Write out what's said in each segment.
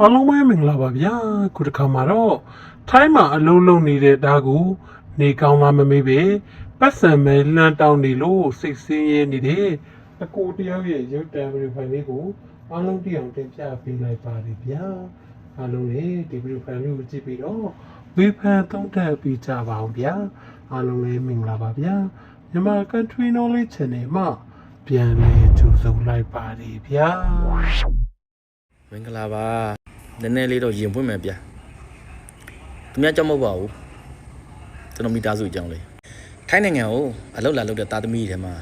အားလုံးပဲမင်္ဂလာပါဗျာခုတစ်ခါမှာတော့ထိုင်းမှာအလုံးလုံးနေတဲ့ဒါကိုနေကောင်းလားမမေးပဲပတ်စံမဲလှမ်းတောင်းနေလို့စိတ်ဆင်းရဲနေတဲ့အကိုတယောက်ရဲ့ရုပ်တံဗီဒီယိုဖိုင်လေးကိုအားလုံးတိအောင်တင်ပြပေးလိုက်ပါတယ်ဗျာအားလုံးလည်းဒီဗီဒီယိုဖိုင်လေးကိုကြည့်ပြီးတော့ဝေဖန်သုံးသပ်ပြီးကြပါအောင်ဗျာအားလုံးလည်းမင်္ဂလာပါဗျာမြန်မာ Country Knowledge Channel မှာပြန်လည်ကြိုဆိုလိုက်ပါတယ်ဗျာမင်္ဂလာပါ နည်းနည်းလေးတော့ရင်ဖွင့်မယ်ဗျာသူများကြောက်မဟုတ်ပါဘူးကျွန်တော်မိသားစုအကြောင်းလေးထိုင်းနိုင်ငံကိုအလောက်လာလောက်တဲ့သားသမီးတွေထဲမှာ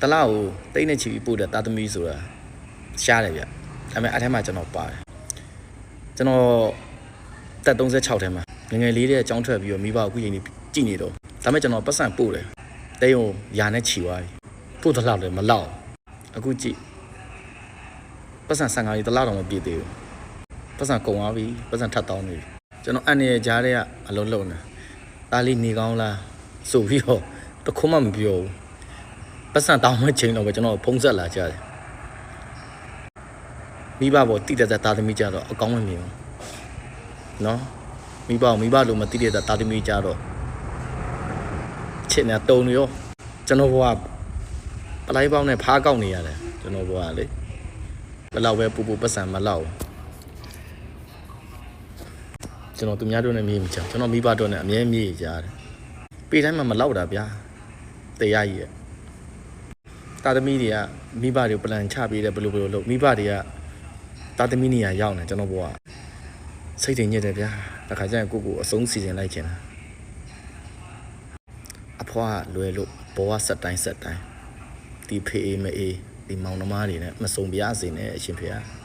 တလားကိုတိတ်နေချီပြီးပို့တဲ့သားသမီးဆိုတာရှားတယ်ဗျဒါပေမဲ့အဲ့ထဲမှာကျွန်တော်ပါတယ်ကျွန်တော်တက်36ထဲမှာငယ်ငယ်လေးတဲ့အကြောင်းထွက်ပြီးတော့မိဘကိုအခုရင်ကြည့်နေတော့ဒါပေမဲ့ကျွန်တော်ပတ်စံပို့တယ်တိတ်ုံယာနဲ့ချီသွားပြီပို့တလောက်လည်းမလောက်အခုကြည့်ပတ်စံ15ကြီးတစ်လောက်တော့မပြည့်သေးဘူး ပတ်စံကုန်သွားပြီပတ်စံထပ်တောင်းနေပြီကျွန်တော်အန်ရကြားထဲကအလုံးလုံးနေဒါလေးနေကောင်းလားဆိုပြီးတော့တခုမှမပြောဘူးပတ်စံတောင်းမဲ့ချိန်တော့ပဲကျွန်တော်ဖုံးဆက်လာကြတယ်မိဘဘောတိတက်တက်တာသမီးကြတော့အကောင်းမမြင်ဘူးနော်မိဘကိုမိဘလိုမတိတက်တက်တာသမီးကြတော့ချစ်နေတုံနေရောကျွန်တော်ဘဝပလိုက်ပေါင်းနဲ့ဖားကောက်နေရတယ်ကျွန်တော်ဘဝကလေဘယ်လောက်ပဲပူပူပတ်စံမလောက်ဘူး ကျွန်တော်သူများတို့နဲ့မြေးမချကျွန်တော်မိဘတို့နဲ့အမြဲမြေးကြတယ်ပေးတိုင်းမှာမလောက်တာဗျာတရားကြီးရဲ့တာသမီတွေကမိဘတွေကိုပလန်ချပေးတယ်ဘယ်လိုဘယ်လိုလုပ်မိဘတွေကတာသမီနေရာရောက်နေကျွန်တော်ဘဝစိတ်တွေညစ်တယ်ဗျာတခါကျရင်ကိုကိုအဆုံးစီစဉ်လိုက်ချင်တာအဖွားလွယ်လို့ဘဝဆက်တိုင်းဆက်တိုင်းဒီဖေးအေးမအေးဒီမောင်နှမတွေနဲ့မစုံပြားစေနဲ့အရှင်ဖေဟာ